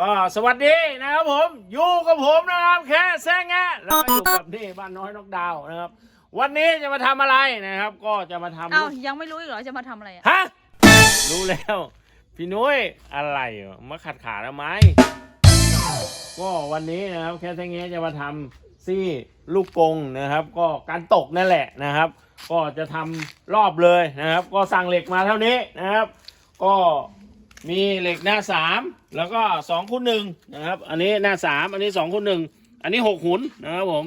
ก็สวัสดีนะครับผมอยู่กับผมนะครับ แค่แซงแงะแล้วก็อยู่กับนี่บ้านน้อยนกดาวนะครับ วันนี้จะมาทำอะไรนะครับ ก็จะมาทำเอ้ายังไม่รู้อีกเหรอจะมาทำอะไรอะฮะรู้แล้ว พี่นุ้ยอะไรอะมาขัดขาทำไมก็วันนี้นะครับ แค่แซงแงะจะมาทำซี่ลูกกงนะครับ ก็การตกนั่นแหละนะครับ ก็จะทำรอบเลยนะครับ ก็สั่งเหล็กมาเท่านี้นะครับ ก็ มีเหล็กหน้าสามแล้วก็สองคูณหนึ่งนะครับ อันนี้หน้าสามอันนี้สองคูณหนึ่งอันนี้หกหุนนะครับผม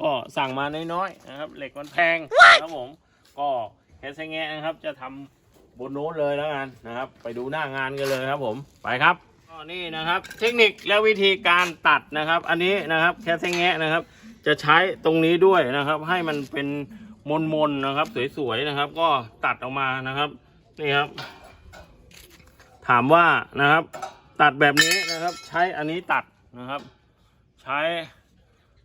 ก็สั่งมาน้อยๆนะครับ เหล็กมันแพงนะครับผม ก็แค่ไซแงะนะครับ จะทำบนโน้นเลยแล้วกันนะครับ ไปดูหน้างานกันเลยครับผม ไปครับก็นี่นะครับ เทคนิคและวิธีการตัดนะครับ อันนี้นะครับแค่ไซแงะนะครับ จะใช้ตรงนี้ด้วยนะครับ ให้มันเป็นมนๆนะครับ สวยๆนะครับ ก็ตัดออกมานะครับนี่ครับ ถามว่านะครับ ตัดแบบนี้นะครับ ใช้อันนี้ตัดนะครับ ใช้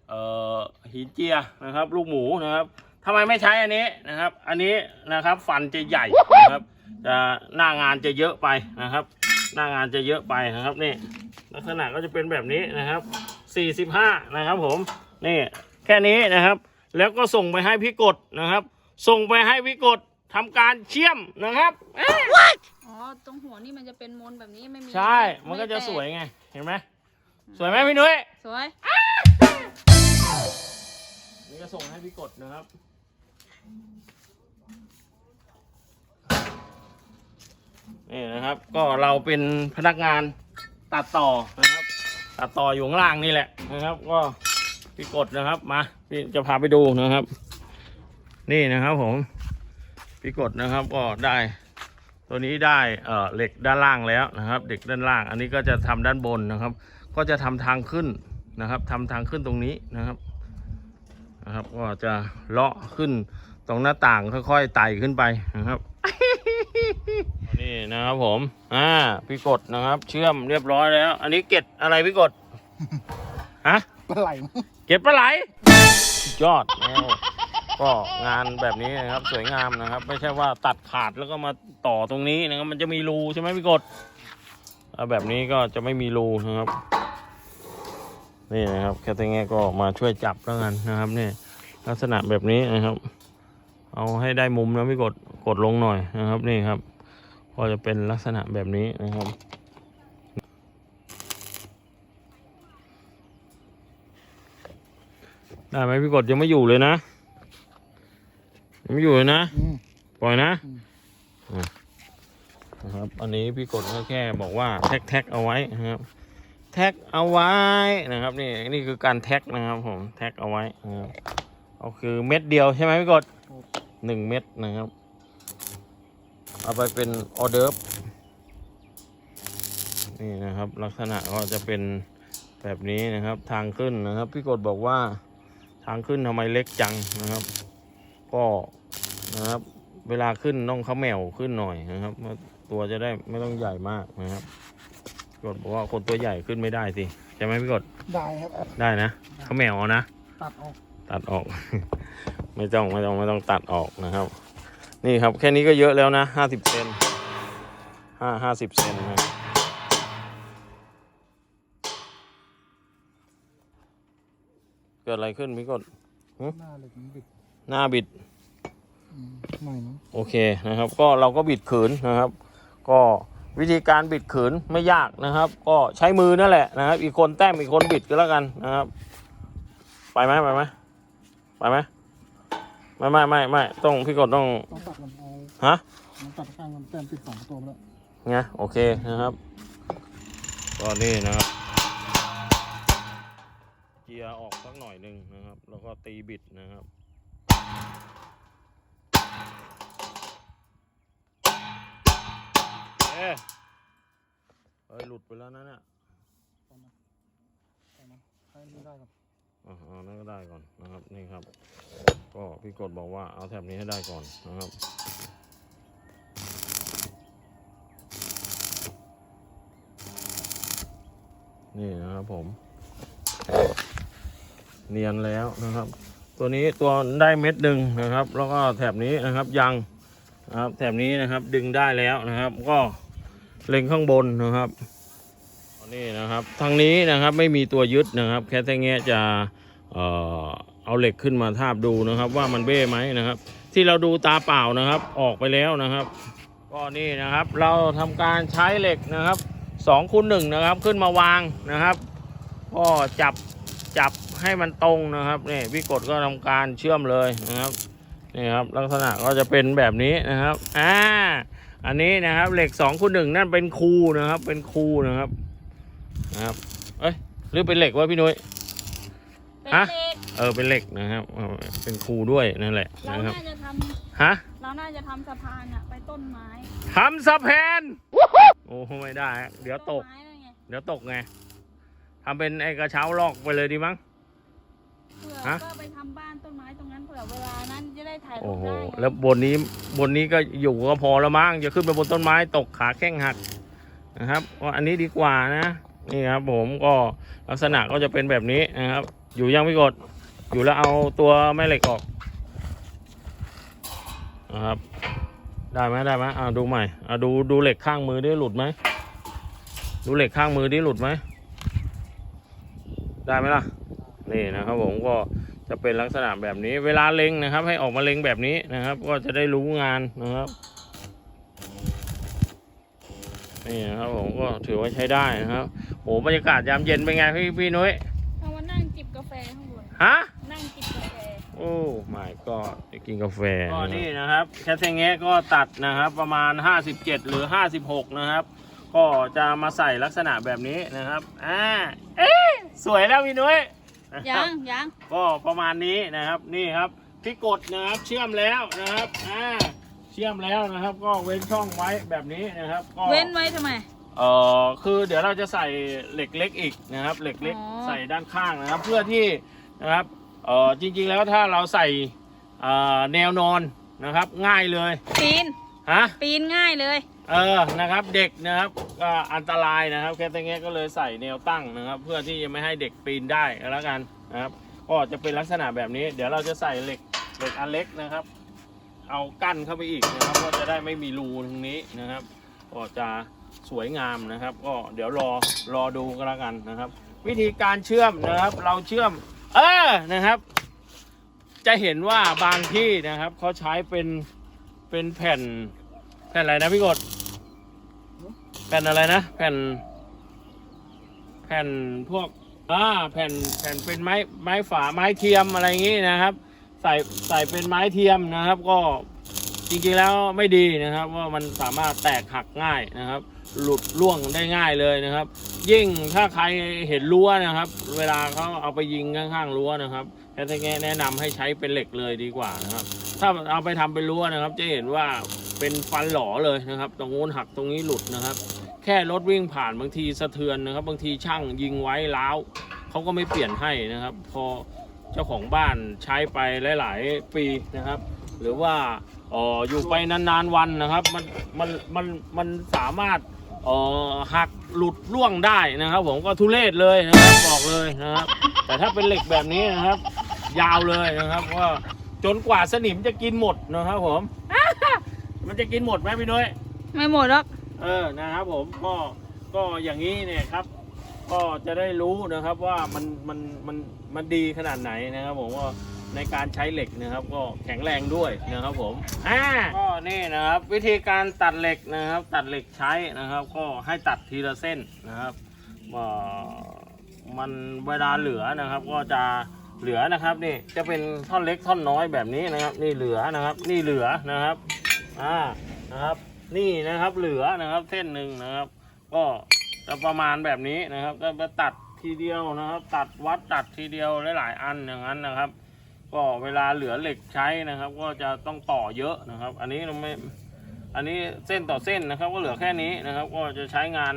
เอ่อหินเจียนะครับ ลูกหมูนะครับทำไมไม่ใช้อันนี้นะครับ อันนี้นะครับฟันจะใหญ่นะครับจะหน้างานจะเยอะไปนะครับ หน้างานจะเยอะไปนะครับนี่ลักษณะก็จะเป็นแบบนี้นะครับ 45 นะครับผมนี่แค่นี้นะครับ แล้วก็ส่งไปให้พี่กดนะครับ ส่งไปให้พี่กดทำการเชื่อมนะครับ ตรงหัวนี่มันจะเป็นมนแบบนี้ไม่มีใช่ มันก็จะไแตสวยไง เห็นไหมสวยไหมพี่นุ้ย สวยนี่ก็ส่งให้พี่กดนะครับ นี่นะครับ ก็เราเป็นพนักงานตัดต่อนะครับ ตัดต่ออยู่ข้างล่างนี่แหละนะครับ ก็พี่กดนะครับ มาพี่จะพาไปดูนะครับ นี่นะครับผมพี่กดนะครับก็ได้ ตัวนี้ได้เอ่อเหล็กด้านล่างแล้วนะครับเด็กด้านล่าง อันนี้ก็จะทำด้านบนนะครับ ก็จะทำทางขึ้นนะครับทำทางขึ้นตรงนี้นะครับนะครับ ก็จะเลาะขึ้นตรงหน้าต่างค่อยๆไต่ขึ้นไปนะครับนี่นะครับผมอ่าพี่กดนะครับ เชื่อมเรียบร้อยแล้ว อันนี้เกล็ดอะไรพี่กดฮะปลาไหลมั้งเก็บปลาไหลสุดยอดนะครับ ก็งานแบบนี้นะครับสวยงามนะครับ ไม่ใช่ว่าตัดขาดแล้วก็มาต่อตรงนี้นะครับมันจะมีรูใช่ไหมพี่กดเอาแบบนี้ก็จะไม่มีรูนะครับนี่นะครับแค่ตรงนี้ก็มาช่วยจับแล้วกันนะครับนี่ลักษณะแบบนี้นะครับ เอาให้ได้มุมนะพี่กดกดลงหน่อยนะครับนี่ครับ ก็จะเป็นลักษณะแบบนี้นะครับได้ไหมพี่กดยังไม่อยู่เลยนะ ยังไม่อยู่เลยนะ อืม ปล่อยนะอืม อะนะครับ อันนี้พี่กดก็แค่บอกว่าแท็กแท็กเอาไว้นะครับ แท็กเอาไว้นะครับ นี่นี่คือการแท็กนะครับผมแท็กเอาไว้นะครับเอาคือเม็ดเดียวใช่ไหมพี่กดหนึ่งเม็ดนะครับ เอาไปเป็นออเดิร์ฟนี่นะครับ ลักษณะก็จะเป็นแบบนี้นะครับ ทางขึ้นนะครับ พี่กดบอกว่าทางขึ้นทำไมเล็กจังนะครับ ก็ นะครับ เวลาขึ้นต้องเขาแมวขึ้นหน่อยนะครับเพราะตัวจะได้ไม่ต้องใหญ่มากนะครับพี่กดบอกว่าคนตัวใหญ่ขึ้นไม่ได้สิใช่ไหมพี่กดได้ครับ ได้นะเขาแมวเอานะตัดออกตัดออก ไม่ต้องไม่ต้องไม่ต้องตัดออกนะครับ นี่ครับแค่นี้ก็เยอะแล้วนะห้าสิบเซนห้าห้าสิบเซนนะเกิดอะไรขึ้นพี่กดหน้าเหล็กมันบิดหน้าบิดอืม ไม่มั้งโอเคนะครับ ก็เราก็บิดขืนนะครับ ก็วิธีการบิดขืนไม่ยากนะครับ ก็ใช้มือนั่นแหละนะครับ อีกคนแต้มอีกคนบิดก็แล้วกันนะครับ ไปไหมไปไหมไปไหมไม่ไม่ไม่ไม่ต้องพี่กดต้องต้องตัดมันเอาฮะมันตัดข้างมันแต้มติดสองตัวไปแล้วไงโอเคนะครับก็นี่นะครับเกียร์ออกสักหน่อยหนึ่งนะครับ แล้วก็ตีบิดนะครับ อ๊ะเฮ้ยหลุดไปแล้วนะเนี่ยตอนนั้นตอนนั้นให้ไม่ได้ครับอ่าเอานั่นก็ได้ก่อนนะครับนี่ครับ ก็พี่กดบอกว่าเอาแถบนี้ให้ได้ก่อนนะครับนี่นะครับผม เนียนแล้วนะครับ ตัวนี้ตัวได้เม็ดหนึ่งนะครับ แล้วก็แถบนี้นะครับยังนะครับแถบนี้นะครับดึงได้แล้วนะครับก็ เล็งข้างบนนะครับนี่นะครับทางนี้นะครับไม่มีตัวยึดนะครับ แค่แท่งแงะจะเอ่อเอาเหล็กขึ้นมาทาบดูนะครับ ว่ามันเบ้ไหมนะครับ ที่เราดูตาเปล่านะครับออกไปแล้วนะครับ ก็นี่นะครับเราทำการใช้เหล็กนะครับสองคูณหนึ่งนะครับขึ้นมาวางนะครับก็จับจับให้มันตรงนะครับนี่พี่กดก็ทำการเชื่อมเลยนะครับนี่ครับลักษณะก็จะเป็นแบบนี้นะครับอ่า อันนี้นะครับเหล็กสองคูณหนึ่งนั่นเป็นคูนะครับ เป็นคูนะครับนะครับเอ้ยหรือเป็นเหล็กวะพี่นุ้ยเป็นฮะเหล็กเออเป็นเหล็กนะครับเออเป็นคูด้วยนั่นแหละเรานะครับน่าจะทฮะำเราน่าจะทำสะพานอะไปต้นไม้ทำสะพานโอ้ไม่ได้ฮะเดี๋ยวตก นไม้นั่นไงเดี๋ยวตกไงทำเป็นไอ้กระเช้าลอกไปเลยดีมั้ง เผื่อฮะ ก็ไปทำบ้านต้นไม้ตรงนั้นเผื่อเวลานั้นจะได้ถ่ายรูโอ้ปโหได้ไงแล้วบนนี้บนนี้ก็อยู่ก็พอแล้วมั้งจะขึ้นไปบนต้นไม้ตกขาแข้งหักนะครับก็อันนี้ดีกว่านะนี่ครับ ผมก็ลักษณะก็จะเป็นแบบนี้นะครับ อยู่ยังไม่กด อยู่แล้วเอาตัวแม่เหล็กออกนะครับ ได้ไหมได้ไหมอ่าดูใหม่อ่าดูดูเหล็กข้างมือดิหลุดไหมดูเหล็กข้างมือดิหลุดไหมได้ไหมล่ะ นี่นะครับผมก็ จะเป็นลักษณะแบบนี้ เวลาเล็งนะครับ ให้ออกมาเล็งแบบนี้นะครับ ก็จะได้รู้งานนะครับนี่นะครับผมก็ถือว่าใช้ได้นะครับโหบรรยากาศยามเย็นเป็นไงพี่พี่นุ้ยเอามานั่งจิบกาแฟข้างบนฮะนั่งจิบกาแฟโอ้ my god ไปกินกาแฟก็นี่นะครับแคทเทงเงะก็ตัดนะครับ ประมาณ 57 หรือ 56 นะครับ ก็จะมาใส่ลักษณะแบบนี้นะครับอ่าเอ๊ะสวยแล้วพี่นุ้ย นะครับยังยังก็ประมาณนี้นะครับนี่ครับที่กดนะครับเชื่อมแล้วนะครับอ่าเชื่อมแล้วนะครับ ก็เว้นช่องไว้แบบนี้นะครับ ก็เว้นไว้ทำไม เอ่อคือเดี๋ยวเราจะใส่เหล็กเล็กอีกนะครับ เหล็กเล็กอ๋อ ใส่ด้านข้างนะครับ เพื่อที่นะครับเอ่อจริงๆแล้วถ้าเราใส่เอ่อแนวนอนนะครับง่ายเลยปีนฮะ ปีนง่ายเลย เออนะครับเด็กนะครับก็อันตรายนะครับแค่ตรงนี้ก็เลยใส่แนวตั้งนะครับ เพื่อที่จะไม่ให้เด็กปีนได้แล้วกันนะครับก็จะเป็นลักษณะแบบนี้ เดี๋ยวเราจะใส่เหล็กเหล็กอันเล็กนะครับ เอากั้นเข้าไปอีกนะครับก็จะได้ไม่มีรูตรงนี้นะครับก็จะสวยงามนะครับ ก็เดี๋ยวรอรอดูกันแล้วกันนะครับ วิธีการเชื่อมนะครับ เราเชื่อม เออนะครับ จะเห็นว่าบางที่นะครับเขาใช้เป็นเป็นแผ่นแผ่นอะไรนะพี่กด แผ่นอะไรนะแผ่น แผ่นพวกอ่าแผ่นแผ่นเป็นไม้ไม้ฝาไม้เทียมอะไรอย่างงี้นะครับ ใส่ใส่เป็นไม้เทียมนะครับ ก็จริงๆแล้วไม่ดีนะครับ ว่ามันสามารถแตกหักง่ายนะครับ หลุดร่วงได้ง่ายเลยนะครับ ยิ่งถ้าใครเห็นรั้วนะครับ เวลาเขาเอาไปยิงข้างๆรั้วนะครับแค่แนะนำให้ใช้เป็นเหล็กเลยดีกว่านะครับ ถ้าเอาไปทำเป็นรั้วนะครับ จะเห็นว่า เป็นฟันหล่อเลยนะครับ ตรงนู้นหักตรงนี้หลุดนะครับ แค่รถวิ่งผ่านบางทีสะเทือนนะครับ บางทีช่างยิงไว้ล้าวเขาก็ไม่เปลี่ยนให้นะครับ พอเจ้าของบ้านใช้ไปหลาย ๆ ปีนะครับ หรือว่าอออยู่ไปนานๆวันนะครับ มันมันมันมันสามารถออหักหลุดร่วงได้นะครับ ผมก็ทุเรศเลยนะครับบอกเลยนะครับ แต่ถ้าเป็นเหล็กแบบนี้นะครับ ยาวเลยนะครับว่าจนกว่าสนิมจะกินหมดนะครับผม มันจะกินหมดไหมพี่น้อยไม่หมดหรอกเออนะครับผมก็ก็อย่างนี้เนี่ยครับ ก็จะได้รู้นะครับว่ามันมันมันมันดีขนาดไหนนะครับ ผมว่าในการใช้เหล็กนะครับ ก็แข็งแรงด้วยนะครับผมอ่าก็นี่นะครับ วิธีการตัดเหล็กนะครับ ตัดเหล็กใช้นะครับ ก็ให้ตัดทีละเส้นนะครับเอ่อมันเวลาเหลือนะครับ ก็จะเหลือนะครับนี่จะเป็นท่อนเล็กท่อนน้อยแบบนี้นะครับ นี่เหลือนะครับ นี่เหลือนะครับ อ่านะครับ นี่นะครับเหลือนะครับเส้นหนึ่งนะครับ ก็จะประมาณแบบนี้นะครับก็ไปตัดทีเดียวนะครับ ตัดวัดตัดทีเดียวหลายๆอันอย่างนั้นนะครับ ก็เวลาเหลือเหล็กใช้นะครับ ก็จะต้องต่อเยอะนะครับ อันนี้เราไม่อันนี้เส้นต่อเส้นนะครับ ก็เหลือแค่นี้นะครับ ก็จะใช้งาน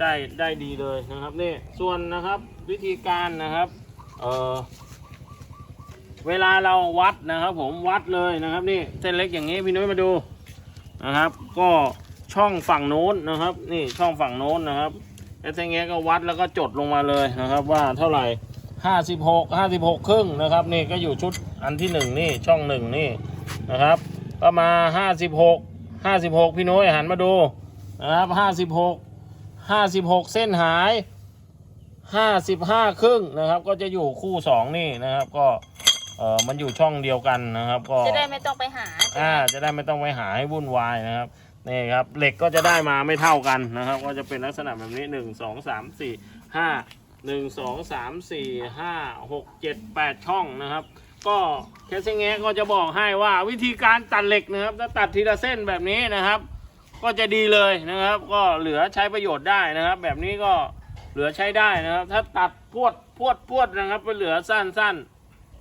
ได้ได้ดีเลยนะครับนี่ส่วนนะครับวิธีการนะครับเอ่อ เวลาเราวัดนะครับ ผมวัดเลยนะครับ นี่เส้นเล็กอย่างนี้พี่นุ้ยมาดูนะครับ ก็ช่องฝั่งโน้นนะครับ นี่ช่องฝั่งโน้นนะครับแล้วทีนี้ก็วัดแล้วก็จดลงมาเลยนะครับ ว่าเท่าไหร่ห้าสิบหกห้าสิบหกครึ่งนะครับ นี่ก็อยู่ชุดอันที่หนึ่งนี่ช่องหนึ่งนี่นะครับ ก็มาห้าสิบหกห้าสิบหกพี่นุ้ยหันมาดูนะครับห้าสิบหกห้าสิบหกเส้นหายห้าสิบห้าครึ่งนะครับ ก็จะอยู่คู่สองนี่นะครับ ก็ เออมันอยู่ช่องเดียวกันนะครับ ก็จะได้ไม่ต้องไปหาอ่าจะได้ไม่ต้องไปหาให้วุ่นวายนะครับนี่ครับเหล็กก็จะได้มาไม่เท่ากันนะครับ ก็จะเป็นลักษณะแบบนี้หนึ่งสองสามสี่ห้าหนึ่งสองสามสี่ห้าหกเจ็ดแปดช่องนะครับ ก็แคสเซงแงก็จะบอกให้ว่าวิธีการตัดเหล็กนะครับถ้าตัดทีละเส้นแบบนี้นะครับ ก็จะดีเลยนะครับ ก็เหลือใช้ประโยชน์ได้นะครับ แบบนี้ก็เหลือใช้ได้นะครับ ถ้าตัดพวดพวดพวดนะครับไปเหลือสั้นสั้น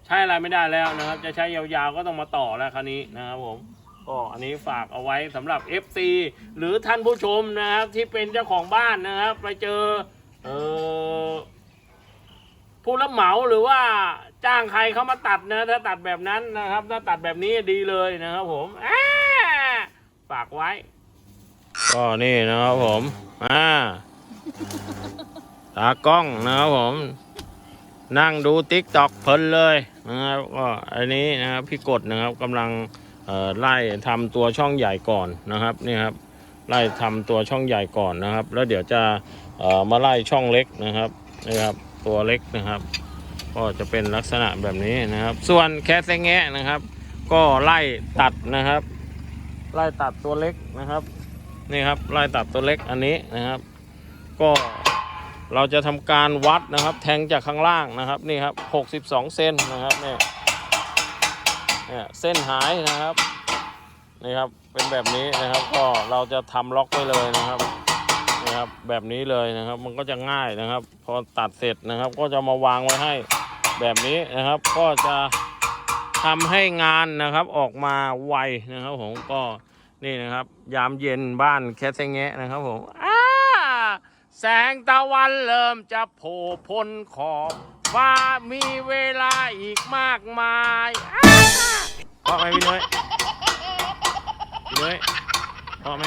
ใช้อะไรไม่ได้แล้วนะครับ จะใช้ยาวๆก็ต้องมาต่อแล้วคราวนี้นะครับผมก็อันนี้ฝากเอาไว้สำหรับ FC หรือท่านผู้ชมนะครับที่เป็นเจ้าของบ้านนะครับ ไปเจอเออผู้รับเหมาหรือว่าจ้างใครเขามาตัดนะถ้าตัดแบบนั้นนะครับ ถ้าตัดแบบนี้ดีเลยนะครับผมฝากไว้ ก็นี่นะครับผม อ่าตากล้องนะครับผม นั่งดูติ๊กตอกเพลินเลยนะครับก็อันนี้นะครับพี่กดนะครับกำลังไล่ทำตัวช่องใหญ่ก่อนนะครับนี่ครับไล่ทำตัวช่องใหญ่ก่อนนะครับ แล้วเดี๋ยวจะมาไล่ช่องเล็กนะครับนี่ครับตัวเล็กนะครับ ก็จะเป็นลักษณะแบบนี้นะครับ ส่วนแคสแงะนะครับ ก็ไล่ตัดนะครับ ไล่ตัดตัวเล็กนะครับนี่ครับไล่ตัดตัวเล็กอันนี้นะครับ ก็ เราจะทำการวัดนะครับ แทงจากข้างล่างนะครับนี่ครับ 62 เซนนะครับเนี่ยเนี่ยเส้นหายนะครับนี่ครับเป็นแบบนี้นะครับ ก็เราจะทำล็อกไว้เลยนะครับนี่ครับแบบนี้เลยนะครับ มันก็จะง่ายนะครับ พอตัดเสร็จนะครับ ก็จะมาวางไว้ให้แบบนี้นะครับ ก็จะทำให้งานนะครับออกมาไวนะครับผมก็นี่นะครับ ยามเย็นบ้านแคสเซงแงะนะครับผม แสงตะวันเริ่มจะโผล่พ้นขอบฟ้ามีเวลาอีกมากมายอ้าเพราะไหมพี่น้อยพี่น้อยเพราะไหม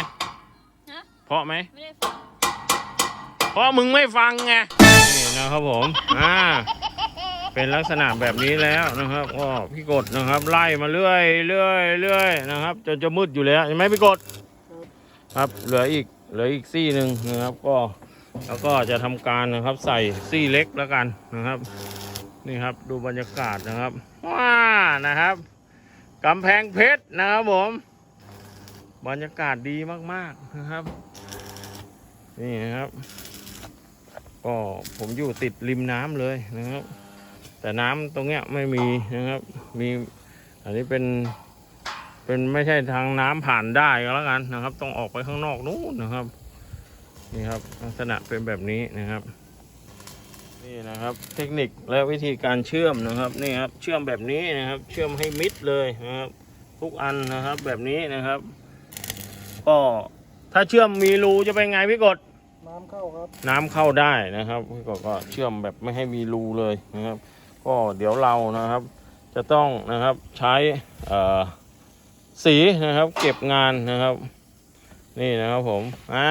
ฮะเพราะไหมไม่ได้ฟังเพราะมึงไม่ฟังไงนี่นะครับผมอ่าเป็นลักษณะแบบนี้แล้วนะครับก็พี่กดนะครับไล่มาเรื่อยเรื่อยเรื่อยนะครับ จนจะมืดอยู่แล้วเห็นไหมพี่กด ครับเหลืออีกเหลืออีกซี่หนึ่งนะครับก็ แล้วก็จะทำการนะครับใส่ซี่เล็กแล้วกันนะครับ นี่ครับดูบรรยากาศนะครับว้านะครับกำแพงเพชรนะครับผม บรรยากาศดีมากๆนะครับ นี่นะครับ ก็ผมอยู่ติดริมน้ำเลยนะครับ แต่น้ำตรงเนี้ยไม่มีนะครับมีอันนี้เป็นเป็นไม่ใช่ทางน้ำผ่านได้ก็แล้วกันนะครับ ต้องออกไปข้างนอกนู้นนะครับ นี่ครับลักษณะเป็นแบบนี้นะครับ นี่นะครับเทคนิคและวิธีการเชื่อมนะครับนี่ครับเชื่อมแบบนี้นะครับ เชื่อมให้มิดเลยนะครับ ทุกอันนะครับแบบนี้นะครับ ก็ถ้าเชื่อมมีรูจะเป็นไงพี่กดน้ำเข้าครับน้ำเข้าได้นะครับพี่กดก็เชื่อมแบบไม่ให้มีรูเลยนะครับ ก็เดี๋ยวเรานะครับ จะต้องนะครับใช้เอ่อสีนะครับ เก็บงานนะครับ นี่นะครับผมอ่า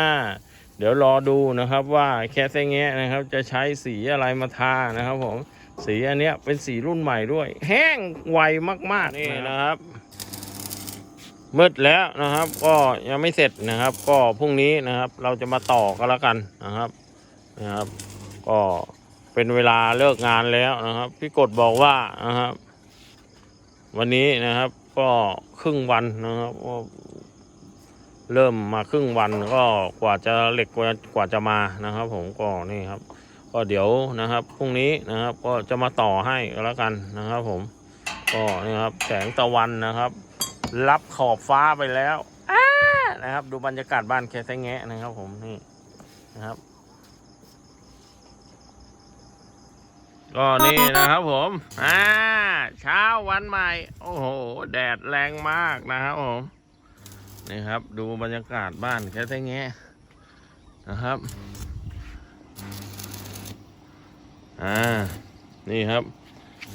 เดี๋ยวรอดูนะครับว่าแคสเงะนะครับ จะใช้สีอะไรมาทานะครับผมสีอันเนี้ยเป็นสีรุ่นใหม่ด้วย แห้งไวมากๆนี่นะครับมืดแล้วนะครับ ก็ยังไม่เสร็จนะครับ ก็พรุ่งนี้นะครับ เราจะมาต่อกันแล้วกันนะครับนะครับ ก็เป็นเวลาเลิกงานแล้วนะครับ พี่กดบอกว่านะครับ วันนี้นะครับ ก็ครึ่งวันนะครับ เริ่มมาครึ่งวันก็กว่าจะเหล็กกว่ากว่าจะมานะครับ ผมก็นี่ครับ ก็เดี๋ยวนะครับพรุ่งนี้นะครับก็จะมาต่อให้แล้วกันนะครับ ผมก็นี่ครับแสงตะวันนะครับ รับขอบฟ้าไปแล้วนะครับ ดูบรรยากาศบ้านแคสแงะนะครับ ผมนี่นะครับ ก็นี่นะครับผมอ่าเช้าวันใหม่ โอ้โห แดดแรงมากนะครับผม นี่ครับ ดูบรรยากาศบ้านแค่แท้แงะนะครับ อ่า นี่ครับ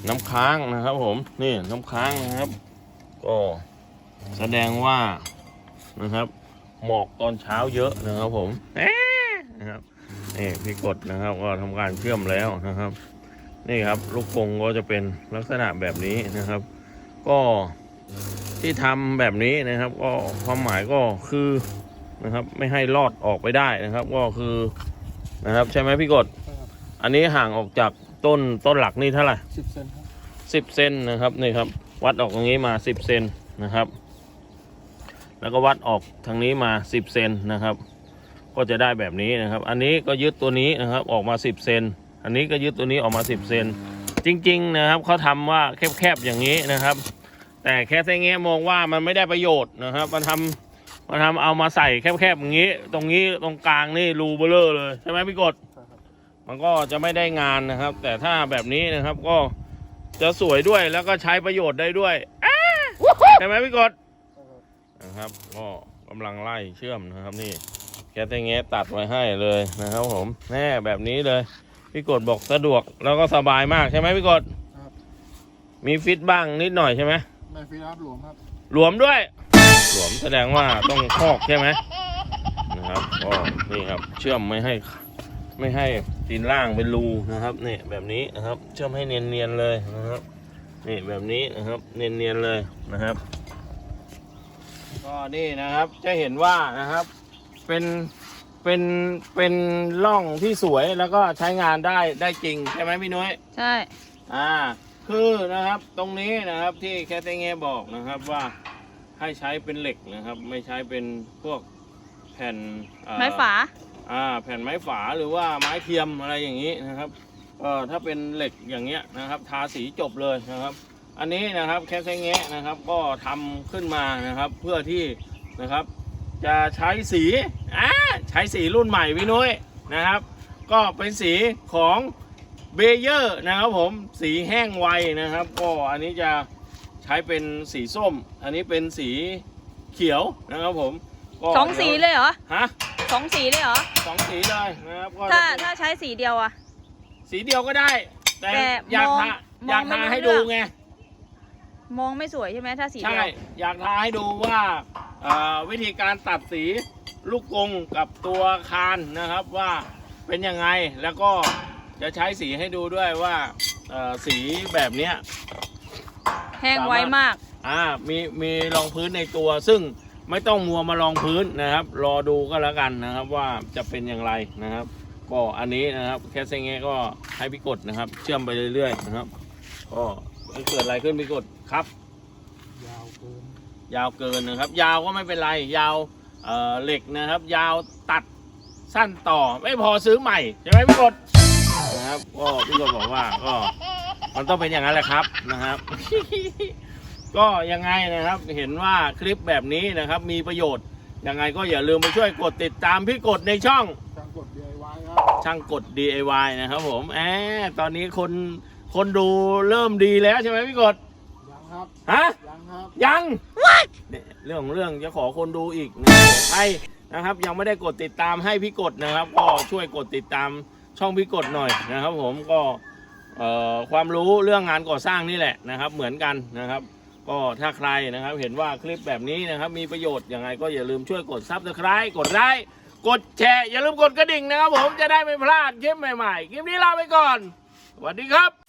น้ำค้างนะครับผม นี่น้ำค้างนะครับ ก็แสดงว่านะครับ หมอกตอนเช้าเยอะนะครับผมนะครับ นี่พี่กดนะครับ ก็ทำการเชื่อมแล้วนะครับ นี่ครับ ลูกกงก็จะเป็นลักษณะแบบนี้นะครับ ก็ ที่ทำแบบนี้นะครับ ก็ความหมายก็คือนะครับไม่ให้ลอดออกไปได้นะครับ ก็คือนะครับใช่ไหมพี่กดใช่ครับอันนี้ห่างออกจากต้นต้นหลักนี่เท่าไหร่สิบเซนครับสิบเซนนะครับนี่ครับ วัดออกตรงนี้มาสิบเซนนะครับ แล้วก็วัดออกทางนี้มาสิบเซนนะครับ ก็จะได้แบบนี้นะครับ อันนี้ก็ยึดตัวนี้นะครับออกมาสิบเซนอันนี้ก็ยึดตัวนี้ออกมาสิบเซนจริง ๆ นะครับเขาทำว่าแคบๆอย่างนี้นะครับ แต่แค่เส้เงี้ยมองว่ามันไม่ได้ประโยชน์นะครับมันทำมันทำเอามาใส่แคบๆอย่างนี้ ตรงนี้ตรงกลางนี่รูเบลอเลยใช่ไหมพี่กดใช่ครับมันก็จะไม่ได้งานนะครับ แต่ถ้าแบบนี้นะครับก็จะสวยด้วยแล้วก็ใช้ประโยชน์ได้ด้วยอ้าใช่ไหมพี่กดใช่ครับนะครับก็กำลังไล่เชื่อมนะครับนี่แกแต่แงะตัดไว้ให้เลยนะครับผมแน่แบบนี้เลย พี่กดบอกสะดวกแล้วก็สบายมากใช่ไหมพี่กดครับมีฟิตบ้างนิดหน่อยใช่ไหม แม่ฟีรับหลวมครับ หลวมด้วย หลวมแสดงว่าต้องคอกใช่ไหมนะครับก็นี่ครับ เชื่อมไม่ให้ ไม่ให้ตีนล่างเป็นรูนะครับนี่แบบนี้นะครับ เชื่อมให้เนียนๆเลยนะครับ นี่แบบนี้นะครับ เนียนๆเลยนะครับ ก็นี่นะครับจะเห็นว่านะครับ เป็นเป็นเป็นร่องที่สวยแล้วก็ใช้งานได้ได้จริงใช่ไหมพี่นุ้ยใช่ อ่า คือนะครับตรงนี้นะครับที่แคทเทเงบอกนะครับว่าให้ใช้เป็นเหล็กนะครับ ไม่ใช้เป็นพวกแผ่นเอ่อไม้ฝา อ่าแผ่นไม้ฝาหรือว่าไม้เทียมอะไรอย่างนี้นะครับเออถ้าเป็นเหล็กอย่างเงี้ยนะครับ ทาสีจบเลยนะครับ อันนี้นะครับแคทเทเงนะครับก็ทำขึ้นมานะครับ เพื่อที่นะครับ จะใช้สีอ่าใช้สีรุ่นใหม่พี่นุ้ยนะครับ ก็เป็นสีของ เบเยอร์นะครับผมสีแห้งไวนะครับ ก็อันนี้จะใช้เป็นสีส้ม อันนี้เป็นสีเขียวนะครับผมก็สองสีเลยเหรอฮะสองสีเลยเหรอสองสีเลยนะครับก็ถ้าจะเป็นถ้าใช้สีเดียวอะสีเดียวก็ได้ แต่แต่อยากมองทามองอยากไม่ทารู้ให้เรื่ดูอง ไง มองไม่สวยใช่ไหมถ้าสีเดีใช่ ยวอยากทาให้ดูว่าเอ่อวิธีการตัดสีลูกกรงกับตัวคานนะครับว่าเป็นยังไงแล้วก็ จะใช้สีให้ดูด้วยว่าเอ่อสีแบบเนี้ย แห้งไวมาก อ่ามีมีรองพื้นในตัว ซึ่งไม่ต้องมัวมารองพื้นนะครับ รอดูก็แล้วกันนะครับว่าจะเป็นอย่างไรนะครับ ก็อันนี้นะครับแคสเซงเงก็ให้พี่กดนะครับ เชื่อมไปเรื่อยๆนะครับก็ไม่เกิดอะไรขึ้นพี่กดครับ ยาวเกินยาวเกินนะครับ ยาวก็ไม่เป็นไร ยาวเอ่อเหล็กนะครับ ยาวตัดสั้นต่อไม่พอซื้อใหม่ใช่ไหมพี่กด นะครับ ก็พี่กดบอกว่าก็มันต้องเป็นอย่างนั้นแหละครับนะครับ ก็ยังไงนะครับ เห็นว่าคลิปแบบนี้นะครับ มีประโยชน์ยังไงก็อย่าลืมไปช่วยกดติดตามพี่กดในช่องช่างกด DIY ครับช่างกด DIY นะครับ ผมแอบตอนนี้คนคนดูเริ่มดีแล้วใช่ไหมพี่กดยังครับฮะยังครับยังเนี่ยเรื่องของเรื่องจะขอคนดูอีกนะใครนะครับ ยังไม่ได้กดติดตามให้พี่กดนะครับ ก็ช่วยกดติดตาม ช่องพี่กดหน่อยนะครับ ผมก็ความรู้เรื่องงานก่อสร้างนี่แหละนะครับ เหมือนกันนะครับ ก็ถ้าใครนะครับ เห็นว่าคลิปแบบนี้นะครับ มีประโยชน์ยังไงก็อย่าลืมช่วยกดซับสไครต์กดไลค์กดแชร์อย่าลืมกดกระดิ่งนะครับ ผมจะได้ไม่พลาดคลิปใหม่ๆคลิปนี้ลาไปก่อนสวัสดีครับ